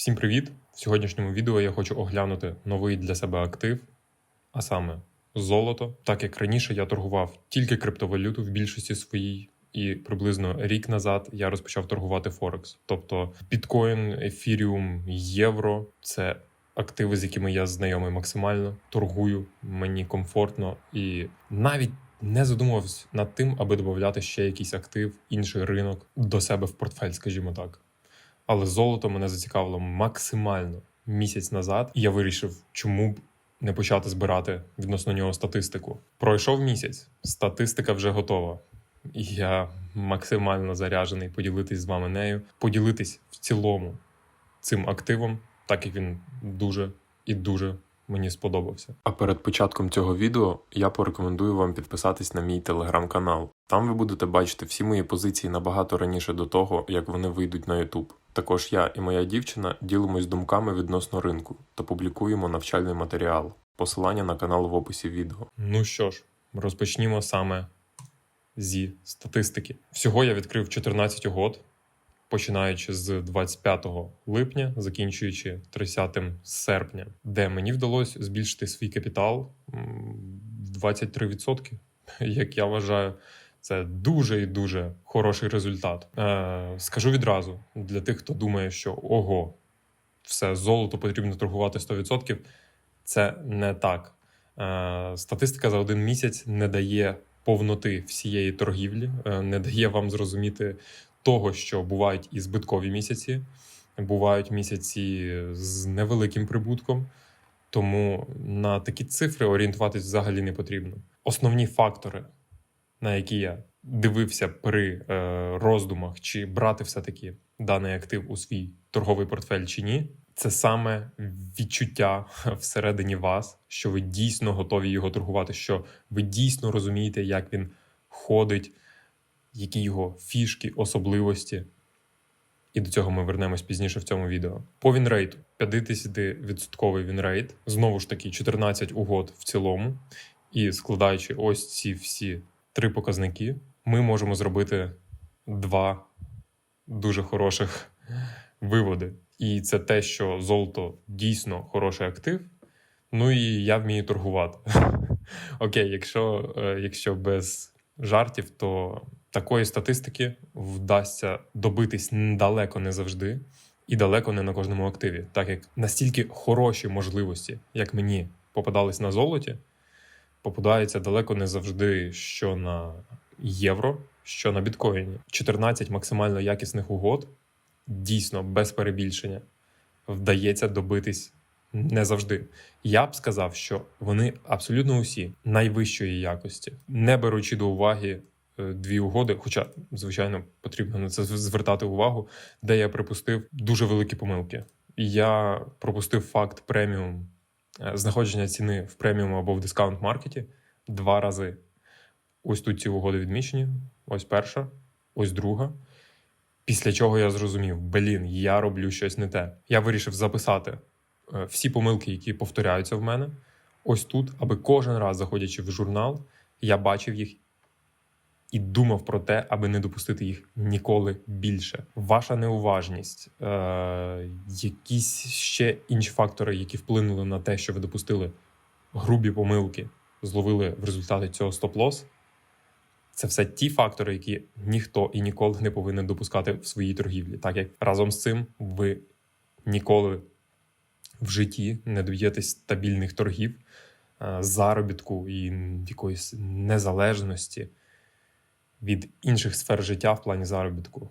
Всім привіт! В сьогоднішньому відео я хочу оглянути новий для себе актив, а саме золото. Так як раніше я торгував тільки криптовалюту в більшості своїй, і приблизно рік назад я розпочав торгувати Форекс. Тобто біткоін, ефіріум, євро це активи, з якими я знайомий максимально. Торгую, мені комфортно і навіть. Не задумувався над тим, аби додати ще якийсь актив, інший ринок до себе в портфель, скажімо так. Але золото мене зацікавило максимально місяць назад, і я вирішив, чому б не почати збирати відносно нього статистику. Пройшов місяць, статистика вже готова. І я максимально заряджений поділитись з вами нею, поділитись в цілому цим активом, так як він дуже і дуже мені сподобався. А перед початком цього відео я порекомендую вам підписатись на мій телеграм-канал. Там ви будете бачити всі мої позиції набагато раніше до того, як вони вийдуть на YouTube. Також я і моя дівчина ділимось думками відносно ринку та публікуємо навчальний матеріал. Посилання на канал в описі відео. Ну що ж, розпочнімо саме зі статистики. Всього я відкрив 14 угод, починаючи з 25 липня, закінчуючи 30 серпня, де мені вдалося збільшити свій капітал в 23%, як я вважаю. Це дуже і дуже хороший результат. Е, скажу відразу для тих, хто думає, що ого, все золото потрібно торгувати 100%. Це не так. Е, статистика за один місяць не дає повноти всієї торгівлі, е, не дає вам зрозуміти того, що бувають і збиткові місяці, бувають місяці з невеликим прибутком. Тому на такі цифри орієнтуватись взагалі не потрібно. Основні фактори, на які я дивився при е, роздумах, чи брати все-таки даний актив у свій торговий портфель чи ні, це саме відчуття всередині вас, що ви дійсно готові його торгувати, що ви дійсно розумієте, як він ходить, які його фішки, особливості. І до цього ми вернемось пізніше в цьому відео. По вінрейту 50% вінрейт, знову ж таки, 14 угод в цілому. І складаючи ось ці всі три показники, ми можемо зробити два дуже хороших виводи. І це те, що золото дійсно хороший актив. Ну і я вмію торгувати. Окей, якщо, е, якщо без жартів, то такої статистики вдасться добитись далеко не завжди і далеко не на кожному активі, так як настільки хороші можливості, як мені попадались на золоті, попадаються далеко не завжди, що на євро, що на біткоїні. 14 максимально якісних угод дійсно без перебільшення вдається добитись не завжди. Я б сказав, що вони абсолютно усі найвищої якості, не беручи до уваги е, дві угоди, хоча, звичайно, потрібно на це звертати увагу, де я припустив дуже великі помилки. Я пропустив факт преміум знаходження ціни в преміум або в дискаунт маркеті два рази. Ось тут ці угоди відмічені. Ось перша, ось друга. Після чого я зрозумів, блін, я роблю щось не те. Я вирішив записати е, всі помилки, які повторяються в мене, ось тут, аби кожен раз, заходячи в журнал, я бачив їх і думав про те, аби не допустити їх ніколи більше. Ваша неуважність, е- якісь ще інші фактори, які вплинули на те, що ви допустили грубі помилки, зловили в результаті цього стоп-лос. Це все ті фактори, які ніхто і ніколи не повинен допускати в своїй торгівлі, так як разом з цим ви ніколи в житті не доб'єтесь стабільних торгів, е, заробітку і якоїсь незалежності від інших сфер життя в плані заробітку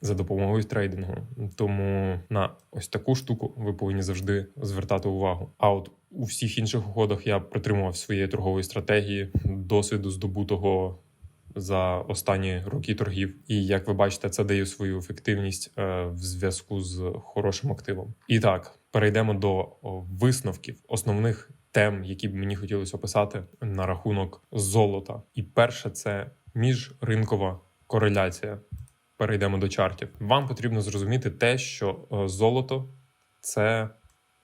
за допомогою трейдингу. Тому на ось таку штуку ви повинні завжди звертати увагу. А от у всіх інших угодах я притримував своєї торгової стратегії, досвіду здобутого за останні роки торгів. І як ви бачите, це дає свою ефективність е, в зв'язку з хорошим активом. І так, перейдемо до висновків основних тем, які б мені хотілося описати на рахунок золота. І перше це міжринкова кореляція. Перейдемо до чартів. Вам потрібно зрозуміти те, що е, золото це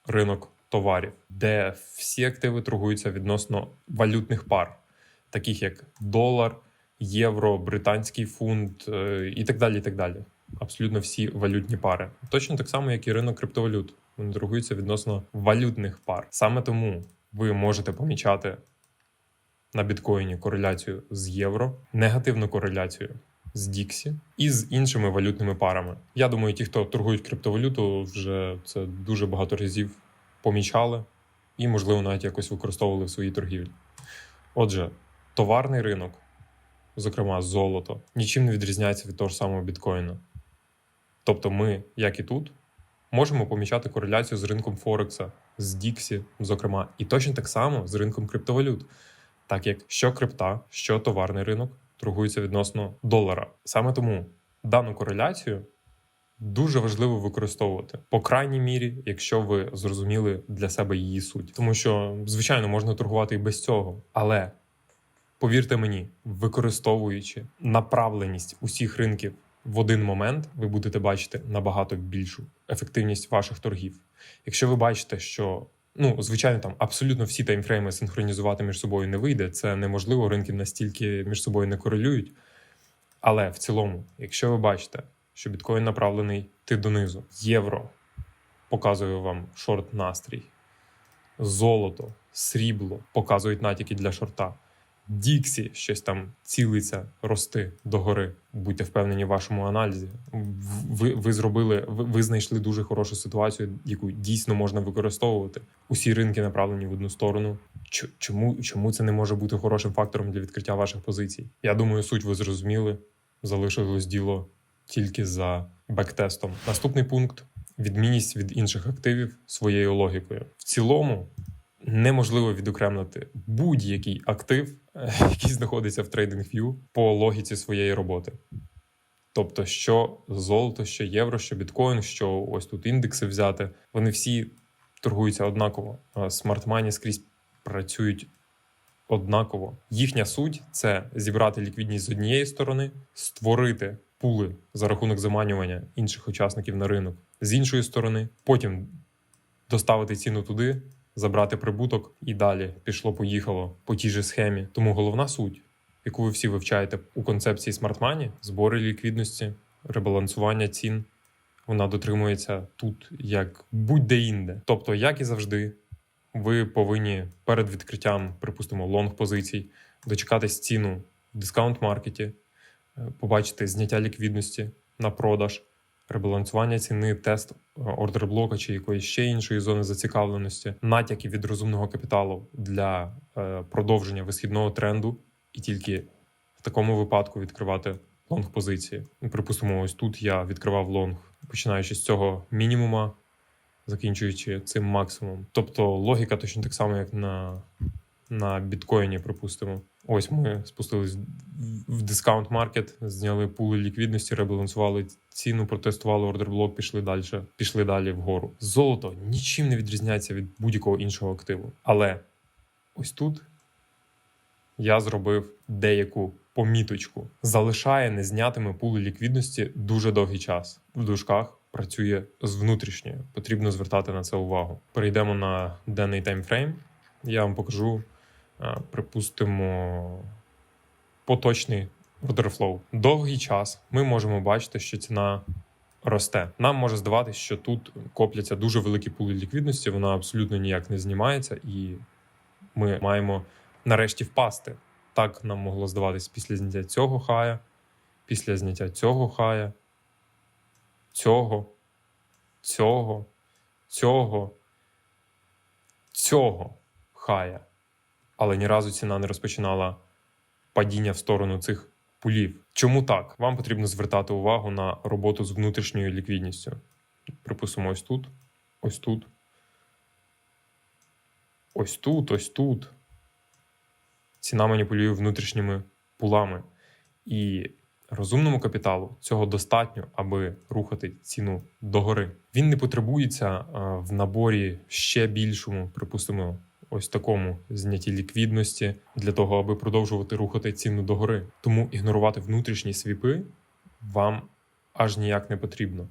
ринок товарів, де всі активи торгуються відносно валютних пар, таких як долар, євро, британський фунт е, і так далі. і так далі. абсолютно всі валютні пари. Точно так само, як і ринок криптовалют. Вони торгуються відносно валютних пар. Саме тому ви можете помічати на біткоїні кореляцію з євро, негативну кореляцію з Діксі і з іншими валютними парами. Я думаю, ті, хто торгують криптовалюту, вже це дуже багато разів помічали і, можливо, навіть якось використовували в своїй торгівлі. Отже, товарний ринок, зокрема золото, нічим не відрізняється від того ж самого біткоїна. Тобто, ми, як і тут, можемо помічати кореляцію з ринком Форекса, з Діксі, зокрема, і точно так само з ринком криптовалют, так як що крипта, що товарний ринок торгуються відносно долара. Саме тому дану кореляцію дуже важливо використовувати, по крайній мірі, якщо ви зрозуміли для себе її суть. Тому що, звичайно, можна торгувати і без цього, але повірте мені, використовуючи направленість усіх ринків в один момент, ви будете бачити набагато більшу ефективність ваших торгів. Якщо ви бачите, що Ну, звичайно, там абсолютно всі таймфрейми синхронізувати між собою не вийде. Це неможливо, ринки настільки між собою не корелюють. Але в цілому, якщо ви бачите, що біткоін направлений ти донизу, євро показує вам шорт настрій, золото, срібло показують натяки для шорта. Діксі щось там цілиться рости догори. Будьте впевнені в вашому аналізі. Ви ви зробили, ви, ви знайшли дуже хорошу ситуацію, яку дійсно можна використовувати. Усі ринки направлені в одну сторону. Чому чому це не може бути хорошим фактором для відкриття ваших позицій? Я думаю, суть ви зрозуміли. Залишилось діло тільки за бектестом. Наступний пункт відмінність від інших активів своєю логікою. В цілому неможливо відокремлити будь-який актив, який знаходиться в TradingView по логіці своєї роботи. Тобто, що золото, що євро, що біткоін, що ось тут індекси взяти, вони всі торгуються однаково. Смарт-мані скрізь працюють однаково. Їхня суть це зібрати ліквідність з однієї сторони, створити пули за рахунок заманювання інших учасників на ринок з іншої сторони, потім доставити ціну туди забрати прибуток і далі пішло-поїхало по тій же схемі. Тому головна суть, яку ви всі вивчаєте у концепції смарт-мані, збори ліквідності, ребалансування цін. Вона дотримується тут як будь-де інде. Тобто, як і завжди, ви повинні перед відкриттям, припустимо, лонг позицій, дочекатись ціну в дискаунт-маркеті, е, побачити зняття ліквідності на продаж, ребалансування ціни, тест е, ордерблока чи якоїсь ще іншої зони зацікавленості, натяки від розумного капіталу для е, продовження висхідного тренду, і тільки в такому випадку відкривати лонг позиції. Ну, припустимо, ось тут я відкривав лонг, починаючи з цього мінімума, закінчуючи цим максимумом. Тобто логіка точно так само, як на, на біткоїні, припустимо. Ось ми спустились в дискаунт маркет, зняли пули ліквідності, ребалансували ціну, протестували ордерблок, пішли далі, пішли далі вгору. Золото нічим не відрізняється від будь-якого іншого активу. Але ось тут я зробив деяку поміточку. Залишає незнятими пули ліквідності дуже довгий час. В дужках працює з внутрішньою. Потрібно звертати на це увагу. Перейдемо на денний таймфрейм. Я вам покажу припустимо, поточний order Довгий час ми можемо бачити, що ціна росте. Нам може здаватися, що тут копляться дуже великі пули ліквідності, вона абсолютно ніяк не знімається, і ми маємо нарешті впасти. Так нам могло здаватись після зняття цього хая, після зняття цього хая, цього, цього, цього, цього хая але ні разу ціна не розпочинала падіння в сторону цих пулів. Чому так? Вам потрібно звертати увагу на роботу з внутрішньою ліквідністю. Припустимо, ось тут, ось тут. Ось тут, ось тут. Ціна маніпулює внутрішніми пулами. І розумному капіталу цього достатньо, аби рухати ціну догори. Він не потребується в наборі ще більшому, припустимо, ось такому знятті ліквідності для того, аби продовжувати рухати ціну догори. Тому ігнорувати внутрішні свіпи вам аж ніяк не потрібно.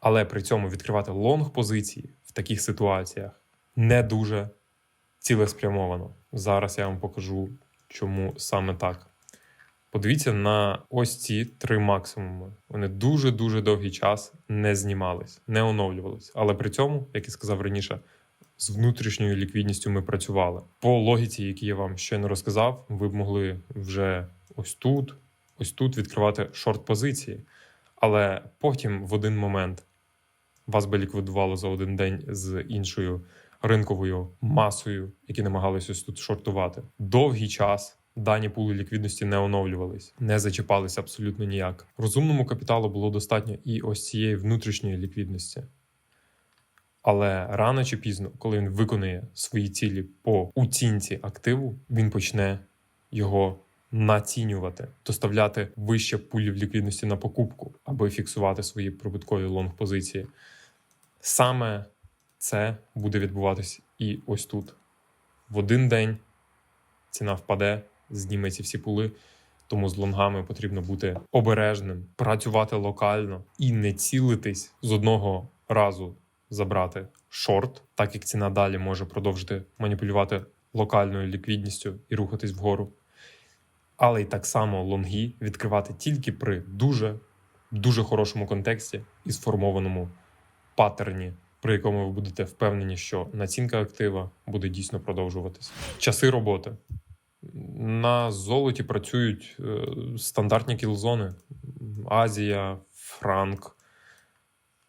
Але при цьому відкривати лонг позиції в таких ситуаціях не дуже цілеспрямовано. Зараз я вам покажу, чому саме так. Подивіться на ось ці три максимуми. Вони дуже дуже довгий час не знімались, не оновлювались. Але при цьому, як і сказав раніше, з внутрішньою ліквідністю ми працювали. По логіці, які я вам щойно розказав, ви б могли вже ось тут, ось тут відкривати шорт-позиції. Але потім в один момент вас би ліквідувало за один день з іншою ринковою масою, які намагалися ось тут шортувати. Довгий час дані пули ліквідності не оновлювались, не зачіпалися абсолютно ніяк. Розумному капіталу було достатньо і ось цієї внутрішньої ліквідності. Але рано чи пізно, коли він виконує свої цілі по оцінці активу, він почне його націнювати, доставляти вище пулів ліквідності на покупку, аби фіксувати свої прибуткові лонг позиції. Саме це буде відбуватись і ось тут. В один день ціна впаде, зніме ці всі пули. Тому з лонгами потрібно бути обережним, працювати локально і не цілитись з одного разу забрати шорт, так як ціна далі може продовжити маніпулювати локальною ліквідністю і рухатись вгору. Але й так само лонги відкривати тільки при дуже дуже хорошому контексті і сформованому паттерні, при якому ви будете впевнені, що націнка актива буде дійсно продовжуватися. Часи роботи. На золоті працюють е, стандартні кілзони: Азія, Франк,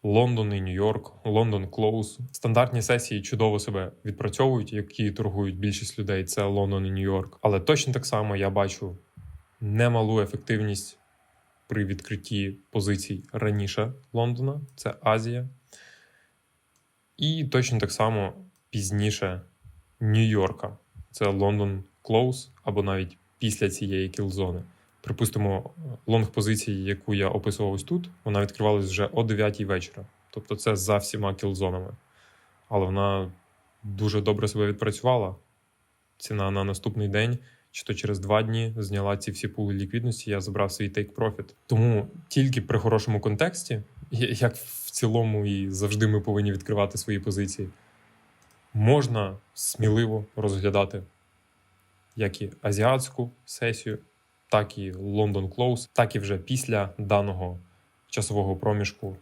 Лондон і Нью-Йорк, Лондон Клоус. Стандартні сесії чудово себе відпрацьовують, які торгують більшість людей. Це Лондон і Нью-Йорк. Але точно так само я бачу немалу ефективність при відкритті позицій раніше Лондона, це Азія. І точно так само пізніше Нью-Йорка. Це Лондон Клоус або навіть після цієї кілзони. Припустимо, лонг позиції, яку я описував ось тут, вона відкривалась вже о 9 вечора. Тобто це за всіма кілзонами. Але вона дуже добре себе відпрацювала. Ціна на наступний день, чи то через два дні зняла ці всі пули ліквідності, я забрав свій take profit. Тому тільки при хорошому контексті, як в цілому і завжди ми повинні відкривати свої позиції, можна сміливо розглядати як і азіатську сесію, так і London Close, так і вже після даного часового проміжку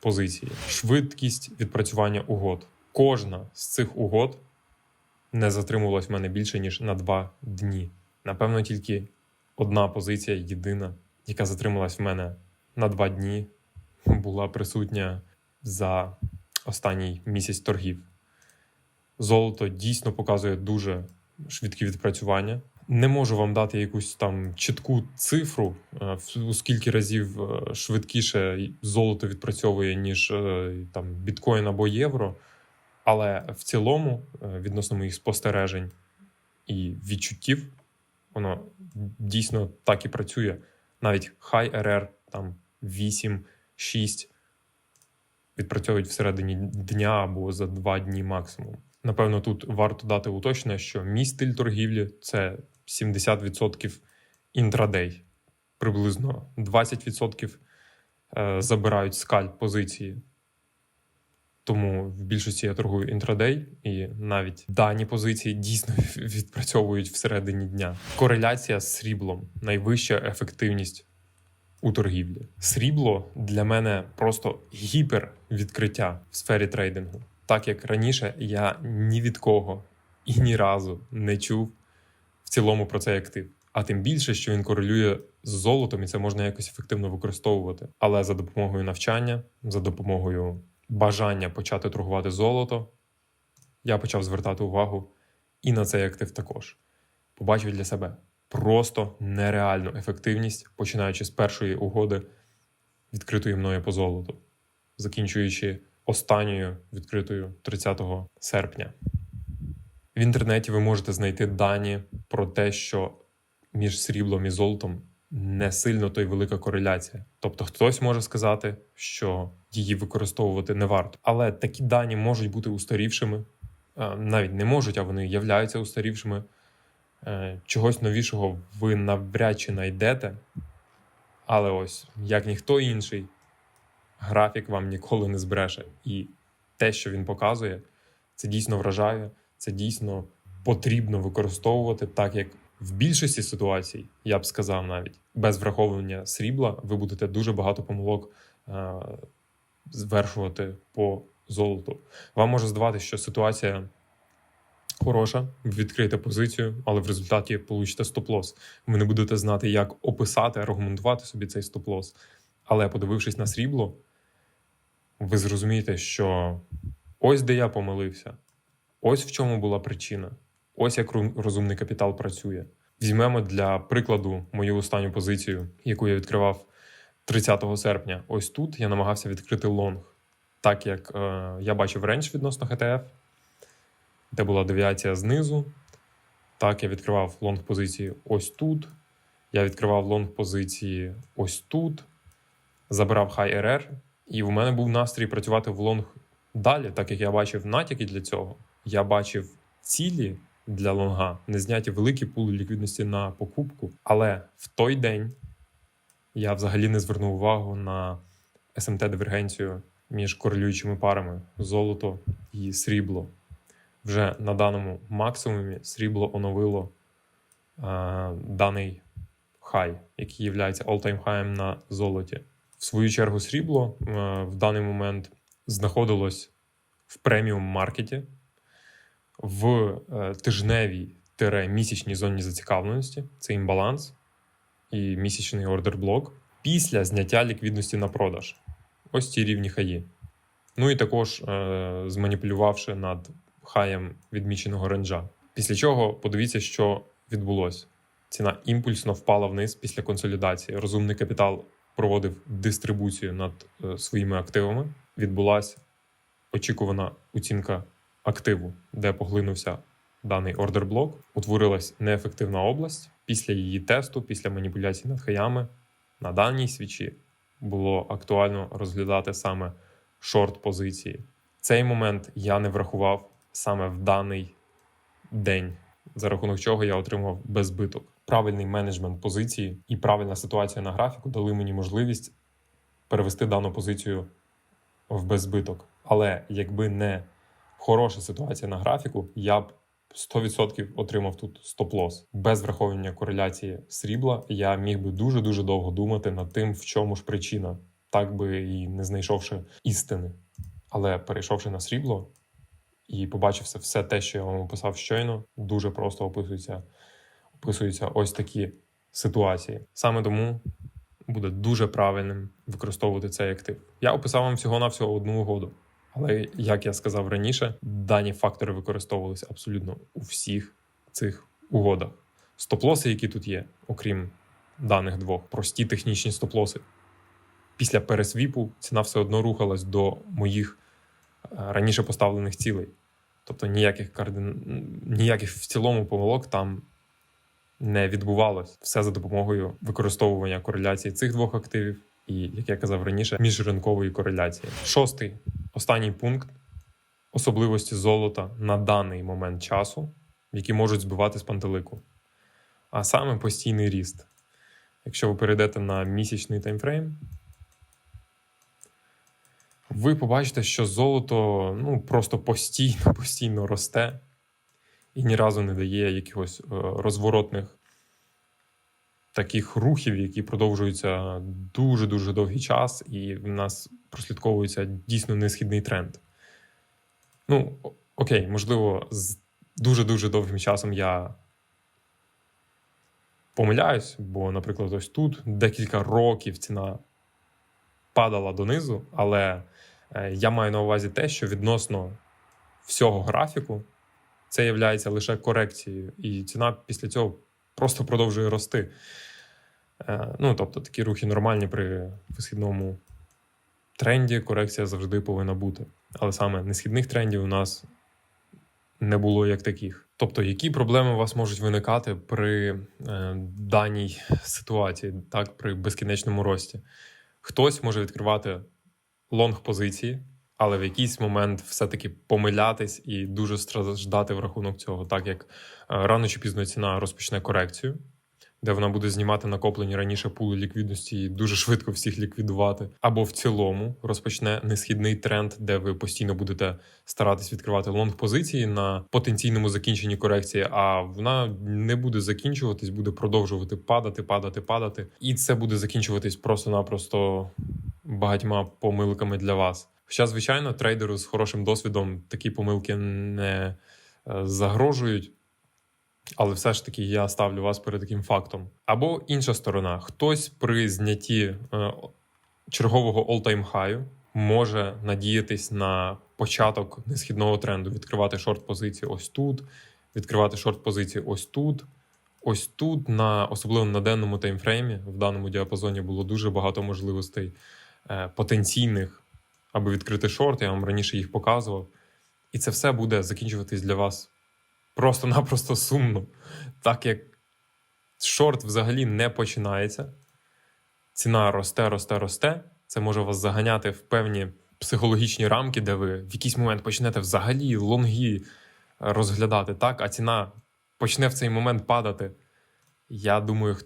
позиції. Швидкість відпрацювання угод. Кожна з цих угод не затримувалась в мене більше ніж на два дні. Напевно, тільки одна позиція єдина, яка затрималась в мене на два дні, була присутня за останній місяць торгів. Золото дійсно показує дуже швидкі відпрацювання. Не можу вам дати якусь там чітку цифру, е, у скільки разів е, швидкіше золото відпрацьовує, ніж е, там біткоін або євро. Але в цілому, відносно моїх спостережень і відчуттів, воно дійсно так і працює. Навіть хай РР там 8, 6 відпрацьовують всередині дня або за два дні максимум. Напевно, тут варто дати уточнення, що мій стиль торгівлі це 70% інтрадей, приблизно 20% е, забирають скальп позиції. Тому в більшості я торгую інтрадей, і навіть дані позиції дійсно відпрацьовують всередині дня. Кореляція з сріблом найвища ефективність у торгівлі. Срібло для мене просто гіпервідкриття в сфері трейдингу так як раніше я ні від кого і ні разу не чув в цілому про цей актив. А тим більше, що він корелює з золотом, і це можна якось ефективно використовувати. Але за допомогою навчання, за допомогою бажання почати торгувати золото, я почав звертати увагу і на цей актив також. Побачив для себе просто нереальну ефективність, починаючи з першої угоди, відкритої мною по золоту, закінчуючи останньою відкритою 30 серпня. В інтернеті ви можете знайти дані про те, що між сріблом і золотом не сильно то й велика кореляція. Тобто хтось може сказати, що її використовувати не варто. Але такі дані можуть бути устарівшими, навіть не можуть, а вони являються устарівшими. Е, чогось новішого ви навряд чи знайдете. Але ось як ніхто інший графік вам ніколи не збреше. І те, що він показує, це дійсно вражає, це дійсно потрібно використовувати так, як В більшості ситуацій, я б сказав навіть, без враховування срібла, ви будете дуже багато помилок е, звершувати по золоту. Вам може здаватися, що ситуація хороша, ви відкриєте позицію, але в результаті получите стоп-лос. Ви не будете знати, як описати, аргументувати собі цей стоп-лос. Але подивившись на срібло, ви зрозумієте, що ось де я помилився, ось в чому була причина, ось як розумний капітал працює. Візьмемо для прикладу мою останню позицію, яку я відкривав 30 серпня. Ось тут я намагався відкрити лонг, так як е, я бачив рейндж відносно HTF, де була девіація знизу. Так, я відкривав лонг позиції ось тут. Я відкривав лонг позиції ось тут, забирав хай RR, і в мене був настрій працювати в лонг далі, так як я бачив натяки для цього. Я бачив цілі для лонга, не зняті великі пули ліквідності на покупку. Але в той день я взагалі не звернув увагу на СМТ-дивергенцію між корелюючими парами золото і срібло. Вже на даному максимумі срібло оновило е, даний хай, який є all-time хаєм на золоті. В свою чергу, срібло е, в даний момент знаходилось в преміум маркеті в е, тижневій місячній зоні зацікавленості. Це імбаланс і місячний ордер-блок після зняття ліквідності на продаж. Ось ці рівні хаї. Ну і також е, зманіпулювавши над хаєм відміченого ренджа. Після чого подивіться, що відбулося. Ціна імпульсно впала вниз після консолідації. Розумний капітал проводив дистрибуцію над е, своїми активами. Відбулася очікувана оцінка активу, де поглинувся даний ордер-блок. Утворилась неефективна область. Після її тесту, після маніпуляцій над хаями, на даній свічі було актуально розглядати саме шорт позиції. Цей момент я не врахував саме в даний день, за рахунок чого я отримав беззбиток. Правильний менеджмент позиції і правильна ситуація на графіку дали мені можливість перевести дану позицію в беззбиток. Але якби не хороша ситуація на графіку, я б 100% отримав тут стоп-лос. Без враховування кореляції срібла я міг би дуже дуже довго думати над тим, в чому ж причина, так би і не знайшовши істини. Але перейшовши на срібло і побачивши все те, що я вам описав щойно, дуже просто описується, описуються ось такі ситуації. Саме тому буде дуже правильним використовувати цей актив. Я описав вам всього-навсього одну угоду. Але як я сказав раніше, дані фактори використовувалися абсолютно у всіх цих угодах. Стоп-лоси, які тут є, окрім даних двох, прості технічні стоп-лоси. Після пересвіпу ціна все одно рухалась до моїх е, раніше поставлених цілей. Тобто ніяких кардин... ніяких в цілому помилок там не відбувалось. Все за допомогою використовування кореляції цих двох активів і, як я казав раніше, міжринкової кореляції. Шостий останній пункт особливості золота на даний момент часу, які можуть збивати з пантелику. А саме постійний ріст. Якщо ви перейдете на місячний таймфрейм, ви побачите, що золото ну, просто постійно, постійно росте і ні разу не дає якихось е, розворотних таких рухів, які продовжуються дуже-дуже довгий час, і в нас прослідковується дійсно несхідний тренд. Ну, окей, можливо, з дуже-дуже довгим часом я помиляюсь, бо, наприклад, ось тут декілька років ціна падала донизу, але е, я маю на увазі те, що відносно всього графіку це є лише корекцією, і ціна після цього просто продовжує рости. Е, Ну, тобто такі рухи нормальні при висхідному тренді, корекція завжди повинна бути. Але саме несхідних трендів у нас не було як таких. Тобто, які проблеми у вас можуть виникати при е, даній ситуації, так, при безкінечному рості? Хтось може відкривати лонг позиції, але в якийсь момент все-таки помилятись і дуже страждати в рахунок цього, так як е, рано чи пізно ціна розпочне корекцію. Де вона буде знімати накоплені раніше пули ліквідності і дуже швидко всіх ліквідувати. Або в цілому розпочне несхідний тренд, де ви постійно будете старатись відкривати лонг позиції на потенційному закінченні корекції, а вона не буде закінчуватись, буде продовжувати падати, падати, падати. І це буде закінчуватись просто-напросто багатьма помилками для вас. Хоча, звичайно, трейдеру з хорошим досвідом такі помилки не е, загрожують. Але все ж таки я ставлю вас перед таким фактом. Або інша сторона: хтось при знятті е, чергового all-time high може надіятись на початок несхідного тренду, відкривати шорт-позиції ось тут, відкривати шорт-позиції ось тут. Ось тут, на особливо на денному таймфреймі, в даному діапазоні було дуже багато можливостей е, потенційних, аби відкрити шорт. Я вам раніше їх показував. І це все буде закінчуватись для вас просто-напросто сумно, так як шорт взагалі не починається. Ціна росте, росте, росте. Це може вас заганяти в певні психологічні рамки, де ви в якийсь момент почнете взагалі лонги е, розглядати, так, а ціна почне в цей момент падати. Я думаю,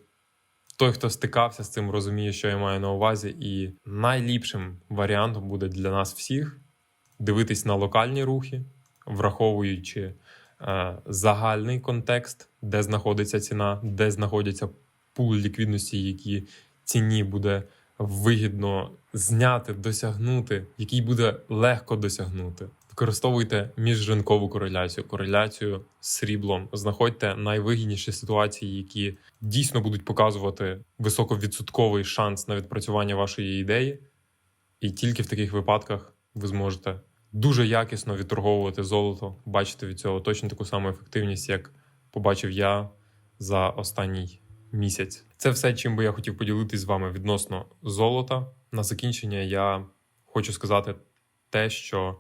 той, хто стикався з цим, розуміє, що я маю на увазі, і найліпшим варіантом буде для нас всіх дивитись на локальні рухи, враховуючи загальний контекст, де знаходиться ціна, де знаходяться пул ліквідності, які ціні буде вигідно зняти, досягнути, який буде легко досягнути. Використовуйте міжринкову кореляцію, кореляцію з сріблом. Знаходьте найвигідніші ситуації, які дійсно будуть показувати високовідсотковий шанс на відпрацювання вашої ідеї. І тільки в таких випадках ви зможете дуже якісно відторговувати золото, бачити від цього точно таку саму ефективність, як побачив я за останній місяць. Це все, чим би я хотів поділитись з вами відносно золота. На закінчення я хочу сказати те, що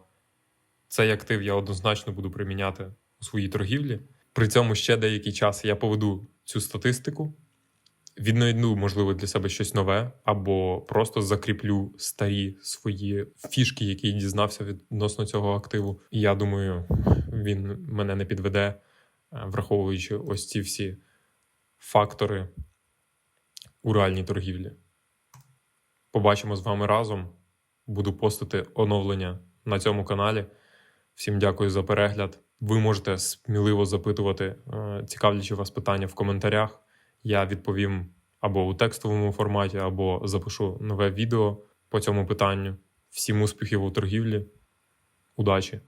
цей актив я однозначно буду приміняти у своїй торгівлі. При цьому ще деякий час я поведу цю статистику, віднайду, можливо, для себе щось нове, або просто закріплю старі свої фішки, які я дізнався відносно цього активу. І я думаю, він мене не підведе, е, враховуючи ось ці всі фактори у реальній торгівлі. Побачимо з вами разом. Буду постити оновлення на цьому каналі. Всім дякую за перегляд. Ви можете сміливо запитувати е, цікавлячі вас питання в коментарях. Я відповім або у текстовому форматі, або запишу нове відео по цьому питанню. Всім успіхів у торгівлі. Удачі!